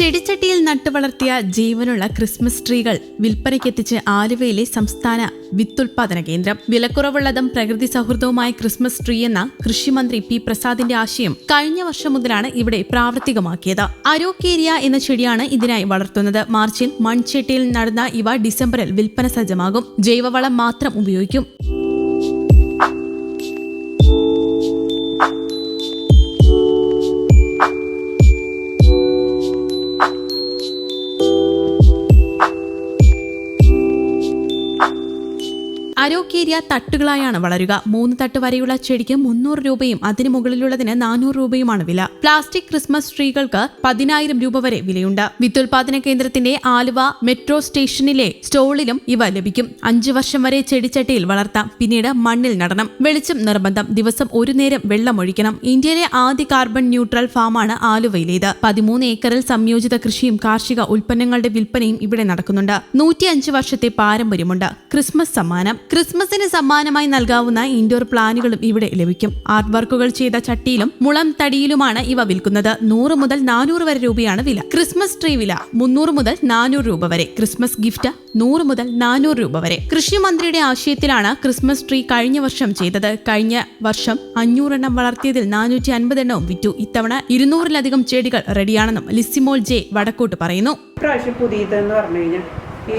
ചെടിച്ചട്ടിയിൽ നട്ടുവളർത്തിയ ജീവനുള്ള ക്രിസ്മസ് ട്രീകൾ വിൽപ്പനയ്ക്കെത്തിച്ച് ആലുവയിലെ സംസ്ഥാന വിത്തുൽപാദന കേന്ദ്രം. വിലക്കുറവുള്ളതും പ്രകൃതി സൗഹൃദവുമായ ക്രിസ്മസ് ട്രീ എന്ന കൃഷിമന്ത്രി പി പ്രസാദിന്റെ ആശയം കഴിഞ്ഞ വർഷം മുതലാണ് ഇവിടെ പ്രാവർത്തികമാക്കിയത്. അരോക്കേരിയ എന്ന ചെടിയാണ് ഇതിനായി വളർത്തുന്നത്. മാർച്ചിൽ മൺചെട്ടിയിൽ നടന്ന ഇവ ഡിസംബറിൽ വിൽപ്പന സജ്ജമാകും. ജൈവവളം മാത്രം ഉപയോഗിക്കും. അരോക്കേരിയ തട്ടുകളായാണ് വളരുക. മൂന്ന് തട്ട് വരെയുള്ള ചെടിക്ക് മുന്നൂറ് രൂപയും അതിന് മുകളിലുള്ളതിന് നാനൂറ് രൂപയുമാണ് വില. പ്ലാസ്റ്റിക് ക്രിസ്മസ് ട്രീകൾക്ക് പതിനായിരം രൂപ വരെ വിലയുണ്ട്. വിത്തുൽപാദന കേന്ദ്രത്തിന്റെ ആലുവ മെട്രോ സ്റ്റേഷനിലെ സ്റ്റോളിലും ഇവ ലഭിക്കും. അഞ്ചു വർഷം വരെ ചെടിച്ചട്ടിയിൽ വളർത്താം. പിന്നീട് മണ്ണിൽ നടണം. വെളിച്ചം നിർബന്ധം. ദിവസം ഒരു നേരം വെള്ളമൊഴിക്കണം ഇന്ത്യയിലെ ആദ്യ കാർബൺ ന്യൂട്രൽ ഫാമാണ് ആലുവയിലേത്. പതിമൂന്ന് ഏക്കറിൽ സംയോജിത കൃഷിയും കാർഷിക ഉൽപ്പന്നങ്ങളുടെ വിൽപ്പനയും ഇവിടെ നടക്കുന്നുണ്ട്. നൂറ്റിയഞ്ച് വർഷത്തെ പാരമ്പര്യമുണ്ട്. ക്രിസ്മസ് സമ്മാനം. ക്രിസ്മസിന് സമ്മാനമായി നൽകാവുന്ന ഇൻഡോർ പ്ലാനുകളും ഇവിടെ ലഭിക്കും. ആർട്ട് വർക്കുകൾ ചെയ്ത ചട്ടിയിലും മുളം തടിയിലുമാണ് ഇവ വിൽക്കുന്നത്. നൂറ് മുതൽ നാനൂറ് വരെ രൂപയാണ് വില. ക്രിസ്മസ് ട്രീ വില മുന്നൂറ് മുതൽ നാനൂറ് രൂപ വരെ. ക്രിസ്മസ് ഗിഫ്റ്റ് നൂറ് മുതൽ നാനൂറ് രൂപ വരെ. കൃഷിമന്ത്രിയുടെ ആശയത്തിലാണ് ക്രിസ്മസ് ട്രീ കഴിഞ്ഞ വർഷം ചെയ്തത്. കഴിഞ്ഞ വർഷം അഞ്ഞൂറെണ്ണം വളർത്തിയതിൽ നാനൂറ്റി അൻപത് എണ്ണവും വിറ്റു. ഇത്തവണ ഇരുന്നൂറിലധികം ചെടികൾ റെഡിയാണെന്നും ലിസിമോൾ ജെ വടക്കോട്ട് പറയുന്നു. പ്രാവശ്യം പുതിയതെന്ന് പറഞ്ഞു കഴിഞ്ഞാൽ ഈ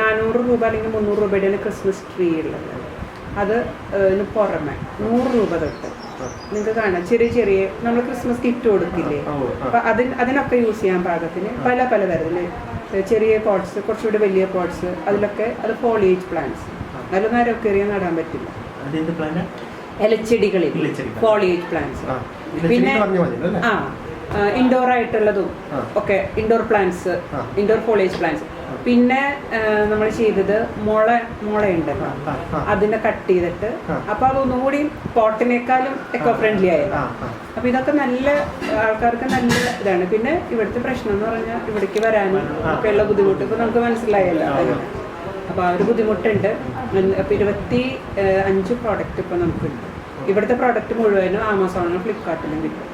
നാനൂറ് രൂപ അല്ലെങ്കിൽ മുന്നൂറ് രൂപയുടെയാണ് ക്രിസ്മസ് ട്രീ ഉള്ളത്. അത് പുറമെ നൂറ് രൂപ തൊട്ട്. നിങ്ങൾക്ക് കാണാം. ചെറിയ ചെറിയ നമ്മൾ ക്രിസ്മസ് കിറ്റ് കൊടുക്കില്ലേ അപ്പൊ അതിന് അതിനൊക്കെ യൂസ് ചെയ്യാൻ പാകത്തിന് പല പല തരത്തിൽ ചെറിയ പോട്ട്സ് കുറച്ചുകൂടി വലിയ പോട്ട്സ് അതിലൊക്കെ അത് ഫോളിയേജ് പ്ലാന്റ്സ് നല്ല നേരം ഒക്കെ എറിയാൻ നടാൻ പറ്റില്ല. ഇലച്ചെടികളിൽ. ഫോളിയേജ് പ്ലാന്റ്സ് പിന്നെ? ആ ഇൻഡോർ ആയിട്ടുള്ളതും. ഒക്കെ indoor plants indoor foliage plants പിന്നെ നമ്മൾ ചെയ്തത് മുള മുളയുണ്ട്. അതിനെ കട്ട് ചെയ്തിട്ട്. അപ്പൊ അതൊന്നും കൂടി പോട്ടിനേക്കാളും എക്കോ ഫ്രണ്ട്ലി ആയത്. ആ, ആ. അപ്പൊ ഇതൊക്കെ നല്ല ആൾക്കാർക്ക് നല്ല ഇതാണ്. പിന്നെ ഇവിടുത്തെ പ്രശ്നം എന്ന് പറഞ്ഞാൽ ഇവിടേക്ക് വരാനും ഒക്കെ ഉള്ള ബുദ്ധിമുട്ട് ഇപ്പൊ നമുക്ക് മനസ്സിലായല്ലോ. അപ്പൊ ആ ഒരു ബുദ്ധിമുട്ടുണ്ട്. അപ്പൊ ഇരുപത്തി അഞ്ച് പ്രോഡക്റ്റ് ഇപ്പൊ നമുക്കുണ്ട്. ഇവിടുത്തെ പ്രോഡക്റ്റ് മുഴുവനും ആമസോണിലും ഫ്ലിപ്കാർട്ടിലും കിട്ടും.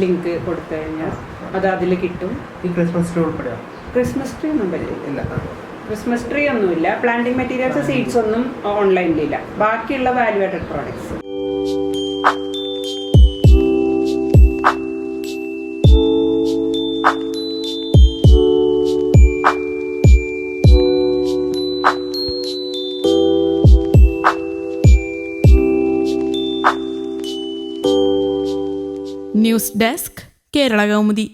ലിങ്ക് കൊടുത്തു കഴിഞ്ഞാൽ അത് അതിൽ കിട്ടും. ഈ ക്രിസ്മസ് ട്രീ ഉൾപ്പെടെയോ? ക്രിസ്മസ് ട്രീ ഒന്നും ഇല്ല. ക്രിസ്മസ് ട്രീ ഒന്നുമില്ല. പ്ലാന്റിംഗ് മെറ്റീരിയൽസ് സീഡ്സ് ഒന്നും ഓൺലൈനിലില്ല ബാക്കിയുള്ള value added products news desk Kerala Kaumudi